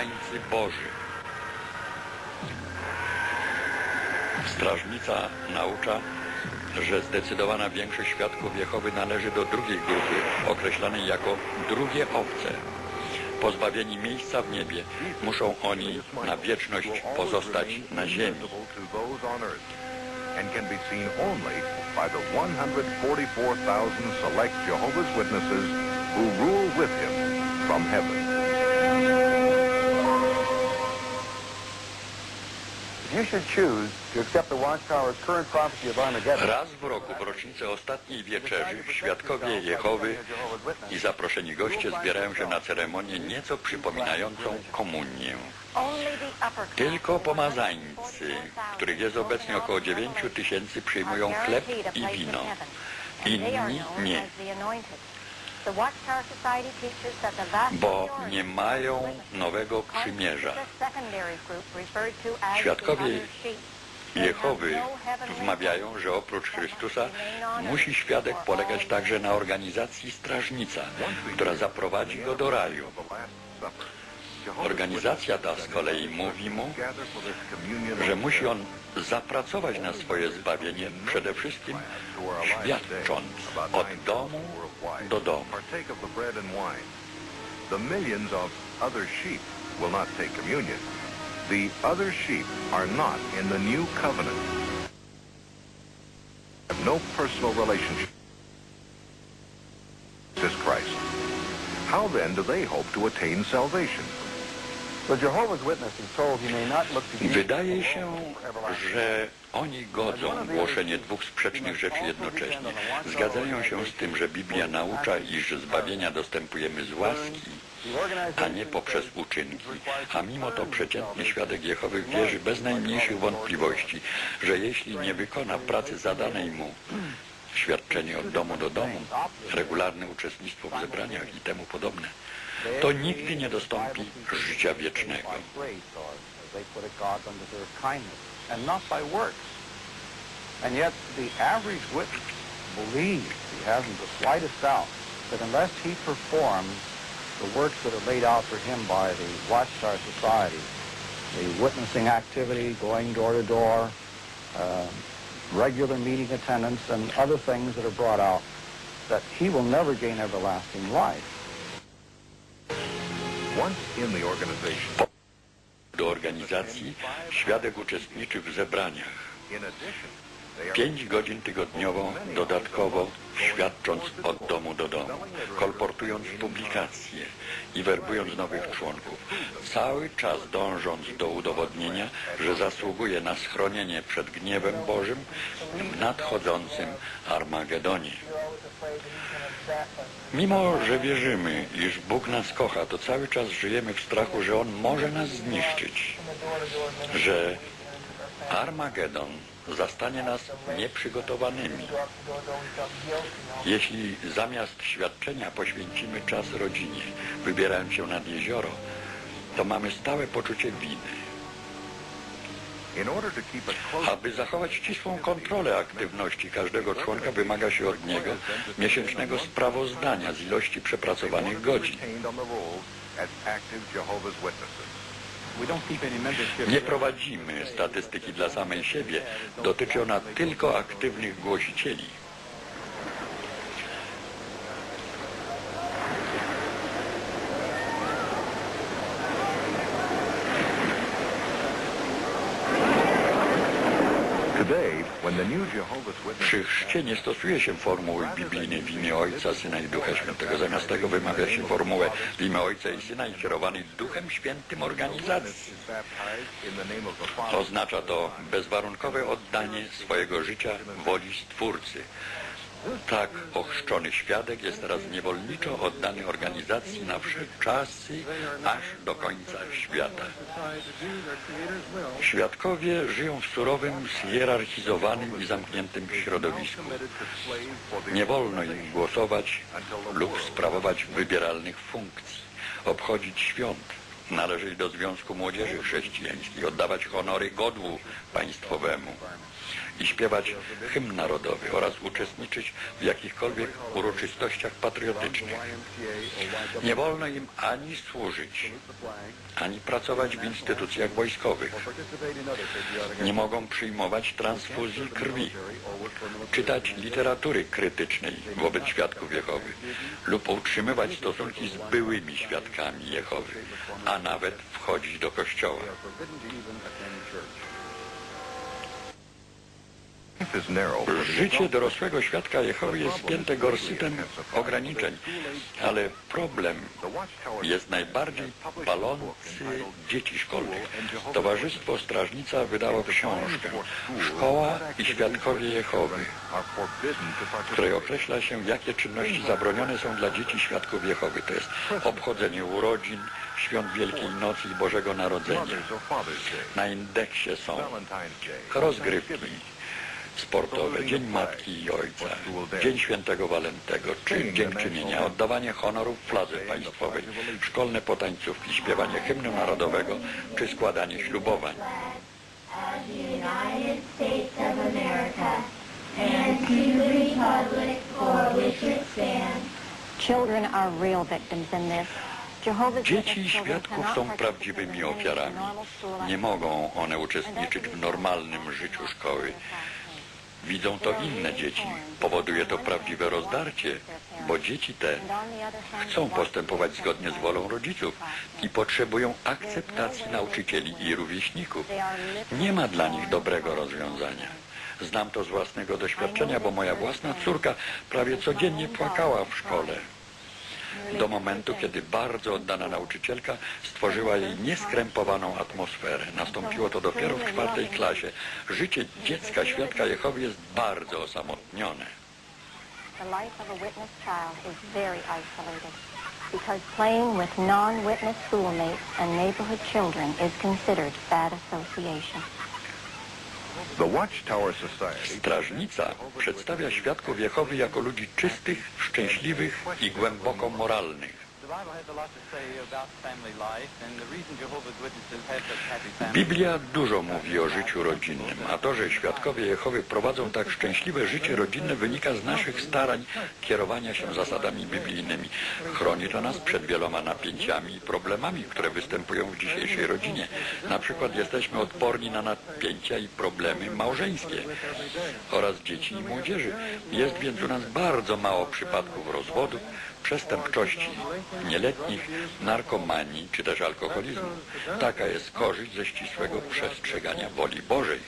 Tańcy Boży. Strażnica naucza, że zdecydowana większość świadków Jehowy należy do drugiej grupy, określanej jako drugie obce. Pozbawieni miejsca w niebie, muszą oni na wieczność pozostać na ziemi. to those on earth and can be seen only by the 144,000 select Jehovah's Witnesses who rule with him from heaven. Raz w roku, w rocznicę ostatniej wieczerzy, świadkowie Jehowy i zaproszeni goście zbierają się na ceremonię nieco przypominającą komunię. Tylko pomazańcy, których jest obecnie około 9 tysięcy, przyjmują chleb i wino. Inni nie, bo nie mają nowego przymierza. Świadkowie Jehowy wmawiają, że oprócz Chrystusa musi świadek polegać także na organizacji strażnica, która zaprowadzi go do raju. Organizacja ta z kolei mówi mu, że musi on zapracować na swoje zbawienie, przede wszystkim świadcząc od domu do domu. The millions of other sheep will not take communion. The other sheep are not in the new covenant. Have no personal relationship with Christ. How then do they hope to attain salvation? Wydaje się, że oni godzą głoszenie dwóch sprzecznych rzeczy jednocześnie. Zgadzają się z tym, że Biblia naucza, iż zbawienia dostępujemy z łaski, a nie poprzez uczynki. A mimo to przeciętny świadek Jehowy wierzy bez najmniejszych wątpliwości, że jeśli nie wykona pracy zadanej mu, świadczenie od domu do domu, regularne uczestnictwo w zebraniach i temu podobne, to nigdy nie dostąpi życia wiecznego. And yet the average witness believes, he hasn't the slightest doubt, that unless he performs the works that are laid out for him by the Watchtower Society, the witnessing activity, going door to door, uh, regular meeting attendance, and other things that are brought out, that he will never gain everlasting life. Do organizacji świadek uczestniczy w zebraniach. Pięć godzin tygodniowo dodatkowo świadcząc od domu do domu, kolportując publikacje i werbując nowych członków, cały czas dążąc do udowodnienia, że zasługuje na schronienie przed gniewem Bożym w nadchodzącym Armagedonie. Mimo, że wierzymy, iż Bóg nas kocha, to cały czas żyjemy w strachu, że On może nas zniszczyć, że Armagedon zastanie nas nieprzygotowanymi. Jeśli zamiast świadczenia poświęcimy czas rodzinie, wybierając się nad jezioro, to mamy stałe poczucie winy. Aby zachować ścisłą kontrolę aktywności każdego członka, wymaga się od niego miesięcznego sprawozdania z ilości przepracowanych godzin. Nie prowadzimy statystyki dla samej siebie. Dotyczy ona tylko aktywnych głosicieli. Today, when the new Jehovah's Witnesses Przy chrzcie nie stosuje się formuły biblijnej w imię Ojca, Syna i Ducha Świętego. Zamiast tego wymawia się formułę w imię Ojca i Syna i kierowanej Duchem Świętym organizacji. Oznacza to bezwarunkowe oddanie swojego życia woli Stwórcy. Tak ochrzczony świadek jest teraz niewolniczo oddany organizacji na czasy, aż do końca świata. Świadkowie żyją w surowym, zhierarchizowanym i zamkniętym środowisku. Nie wolno im głosować lub sprawować wybieralnych funkcji, obchodzić świąt, należeć do Związku Młodzieży Chrześcijańskiej, oddawać honory godłu państwowemu. I śpiewać hymn narodowy oraz uczestniczyć w jakichkolwiek uroczystościach patriotycznych. Nie wolno im ani służyć, ani pracować w instytucjach wojskowych. Nie mogą przyjmować transfuzji krwi, czytać literatury krytycznej wobec świadków Jehowy lub utrzymywać stosunki z byłymi świadkami Jehowy, a nawet wchodzić do kościoła. Life is narrow for the Życie dorosłego świadka Jehowy jest spięte gorsytem ograniczeń, ale problem jest najbardziej palący dzieci szkolnych. Towarzystwo Strażnica wydało książkę Szkoła i Świadkowie Jehowy, w której określa się, jakie czynności zabronione są dla dzieci świadków Jehowy. To jest obchodzenie urodzin, świąt Wielkiej Nocy i Bożego Narodzenia. Na indeksie są rozgrywki sportowe, Dzień Matki i Ojca, Dzień Świętego Walentego, czy Dziękczynienia, oddawanie honoru w fladze państwowej, szkolne potańcówki, śpiewanie hymnu narodowego, czy składanie ślubowań. Children are real victims in this. Dzieci children świadków są prawdziwymi ofiarami. Nie mogą one uczestniczyć w normalnym życiu szkoły. Widzą to inne dzieci. Powoduje to prawdziwe rozdarcie, bo dzieci te chcą postępować zgodnie z wolą rodziców i potrzebują akceptacji nauczycieli i rówieśników. Nie ma dla nich dobrego rozwiązania. Znam to z własnego doświadczenia, bo moja własna córka prawie codziennie płakała w szkole. Do momentu, kiedy bardzo oddana nauczycielka stworzyła jej nieskrępowaną atmosferę. Nastąpiło to dopiero w czwartej klasie. Życie dziecka świadka Jehowy jest bardzo osamotnione. Because playing with non-witness schoolmates and neighborhood children is considered bad association. Strażnica przedstawia świadków Jehowy jako ludzi czystych, szczęśliwych i głęboko moralnych. Biblia dużo mówi o życiu rodzinnym, a to, że świadkowie Jehowy prowadzą tak szczęśliwe życie rodzinne wynika z naszych starań kierowania się zasadami biblijnymi. Chroni to nas przed wieloma napięciami i problemami, które występują w dzisiejszej rodzinie. Na przykład jesteśmy odporni na napięcia i problemy małżeńskie oraz dzieci i młodzieży. Jest więc u nas bardzo mało przypadków rozwodów, przestępczości nieletnich, narkomanii czy też alkoholizmu. Taka jest korzyść ze ścisłego przestrzegania woli Bożej.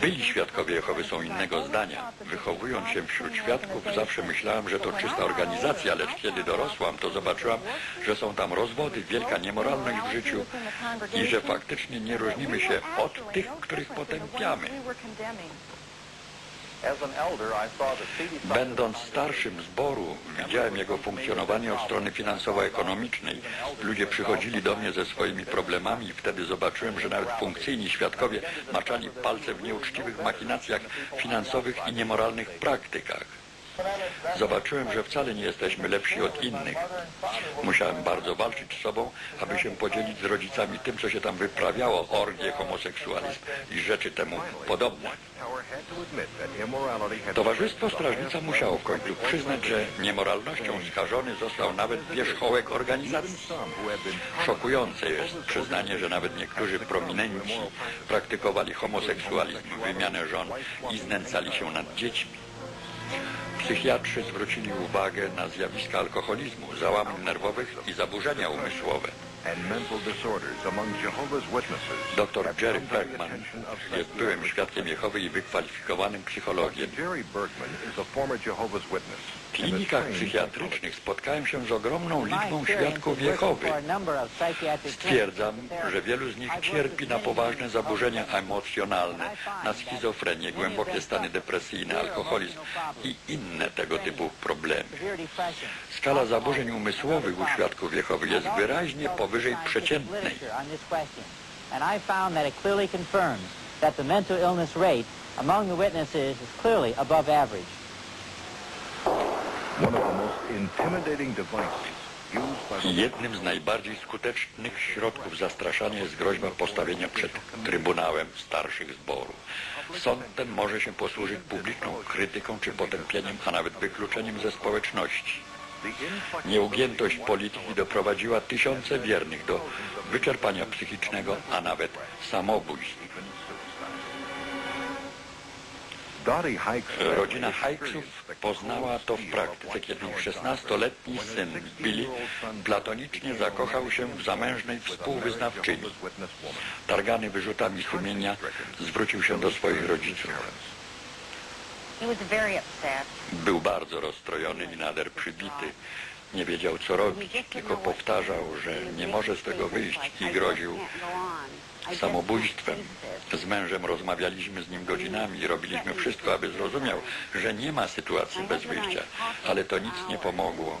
Byli świadkowie Jehowy są innego zdania. Wychowując się wśród świadków zawsze myślałam, że to czysta organizacja, lecz kiedy dorosłam, to zobaczyłam, że są tam rozwody, wielka niemoralność w życiu i że faktycznie nie różnimy się od tych, których potępiamy. Będąc starszym zboru, widziałem jego funkcjonowanie od strony finansowo-ekonomicznej. Ludzie przychodzili do mnie ze swoimi problemami i wtedy zobaczyłem, że nawet funkcyjni świadkowie maczali palce w nieuczciwych machinacjach finansowych i niemoralnych praktykach. Zobaczyłem, że wcale nie jesteśmy lepsi od innych. Musiałem bardzo walczyć z sobą, aby się podzielić z rodzicami tym, co się tam wyprawiało, orgie, homoseksualizm i rzeczy temu podobne. Towarzystwo Strażnica musiało w końcu przyznać, że niemoralnością skażony został nawet wierzchołek organizacji. Szokujące jest przyznanie, że nawet niektórzy prominenci praktykowali homoseksualizm, wymianę żon i znęcali się nad dziećmi. Psychiatrzy zwrócili uwagę na zjawiska alkoholizmu, załamań nerwowych i zaburzenia umysłowe. Dr Jerry Bergman jest byłym świadkiem Jehowy i wykwalifikowanym psychologiem. Klinikach psychiatrycznych spotkałem się z ogromną liczbą świadków Jehowy. Stwierdzam, że wielu z nich cierpi na poważne zaburzenia emocjonalne, na schizofrenię, głębokie stany depresyjne, alkoholizm i inne tego typu problemy. Skala zaburzeń umysłowych u świadków Jehowy jest wyraźnie powyżej przeciętnej. That the mental illness rate among the witnesses is clearly above average. One of the most intimidating devices used by the Jednym z najbardziej skutecznych środków zastraszania jest groźba postawienia przed Trybunałem Starszych Zborów. Sąd ten może się posłużyć publiczną krytyką czy potępieniem, a nawet wykluczeniem ze społeczności. Nieugiętość polityki doprowadziła tysiące wiernych do wyczerpania psychicznego, a nawet samobójstw. Rodzina Hikesów poznała to w praktyce, kiedy ich white 16-letni when syn Billy 16-year-old son platonicznie zakochał się w zamężnej współwyznawczyni. Targany wyrzutami sumienia zwrócił się do swoich rodziców. Był bardzo rozstrojony i nader przybity. Nie wiedział co robić, tylko powtarzał, że nie może z tego wyjść i groził samobójstwem. Z mężem rozmawialiśmy z nim godzinami i robiliśmy wszystko, aby zrozumiał, że nie ma sytuacji bez wyjścia, ale to nic nie pomogło.